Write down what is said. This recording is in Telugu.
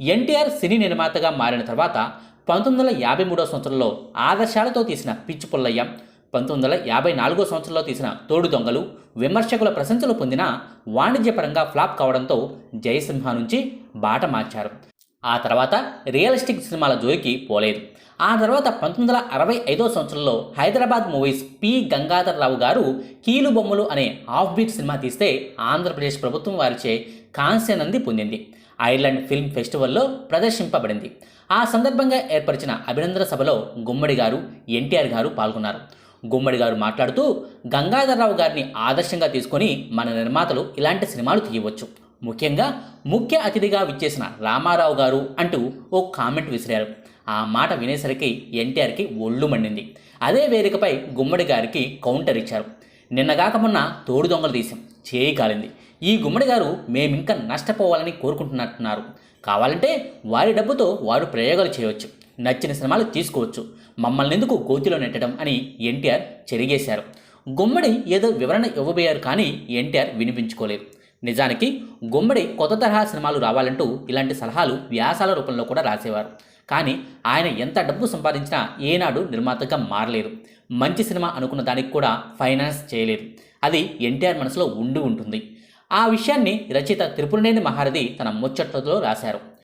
ఎన్టీఆర్ సినీ నిర్మాతగా మారిన తర్వాత పంతొమ్మిది వందల యాభై మూడో సంవత్సరంలో ఆదర్శాలతో తీసిన పిచ్చి పుల్లయ్య పంతొమ్మిది వందల యాభై నాలుగో సంవత్సరంలో తీసిన తోడు దొంగలు విమర్శకుల ప్రశంసలు పొందిన వాణిజ్యపరంగా ఫ్లాప్ కావడంతో జయసింహ నుంచి బాట మార్చారు. ఆ తర్వాత రియలిస్టిక్ సినిమాల జోలికి పోలేదు. ఆ తర్వాత పంతొమ్మిది వందల అరవై ఐదో సంవత్సరంలో హైదరాబాద్ మూవీస్ పి. గంగాధరరావు గారు కీలు బొమ్మలు అనే హాఫ్ బీట్ సినిమా తీస్తే ఆంధ్రప్రదేశ్ ప్రభుత్వం వారిచే కాంస్య నంది పొందింది. ఐర్లాండ్ ఫిల్మ్ ఫెస్టివల్లో ప్రదర్శింపబడింది. ఆ సందర్భంగా ఏర్పరిచిన అభినందన సభలో గుమ్మడి గారు ఎన్టీఆర్ గారు పాల్గొన్నారు. గుమ్మడి గారు మాట్లాడుతూ గంగాధరరావు గారిని ఆదర్శంగా తీసుకొని మన నిర్మాతలు ఇలాంటి సినిమాలు తీయవచ్చు. ముఖ్యంగా ముఖ్య అతిథిగా విచ్చేసిన రామారావు గారు అంటూ ఓ కామెంట్ విసిరారు. ఆ మాట వినేసరికి ఎన్టీఆర్కి ఒళ్ళు మండింది. అదే వేదికపై గుమ్మడి గారికి కౌంటర్ ఇచ్చారు. నిన్నగాక మొన్న తోడు దొంగలు తీసాం చేయి కాలింది. ఈ గుమ్మడి గారు మేమింకా నష్టపోవాలని కోరుకుంటున్నట్టున్నారు. కావాలంటే వారి డబ్బుతో వారు ప్రయోగాలు చేయవచ్చు. నచ్చిన సినిమాలు తీసుకోవచ్చు. మమ్మల్ని ఎందుకు గోతిలో నెట్టడం అని ఎన్టీఆర్ చెరిగేశారు. గుమ్మడి ఏదో వివరణ ఇవ్వబోయారు కానీ ఎన్టీఆర్ వినిపించుకోలేదు. నిజానికి గుమ్మడి కొత్త తరహా సినిమాలు రావాలంటూ ఇలాంటి సలహాలు వ్యాసాల రూపంలో కూడా రాసేవారు. కానీ ఆయన ఎంత డబ్బు సంపాదించినా ఏనాడు నిర్మాతగా మారలేదు. మంచి సినిమా అనుకున్న దానికి కూడా ఫైనాన్స్ చేయలేదు. అది ఎన్టీఆర్ మనసులో ఉండి ఉంటుంది. ఆ విషయాన్ని రచయిత త్రిపురనేని మహారథి తన ముచ్చట్లతో రాశారు.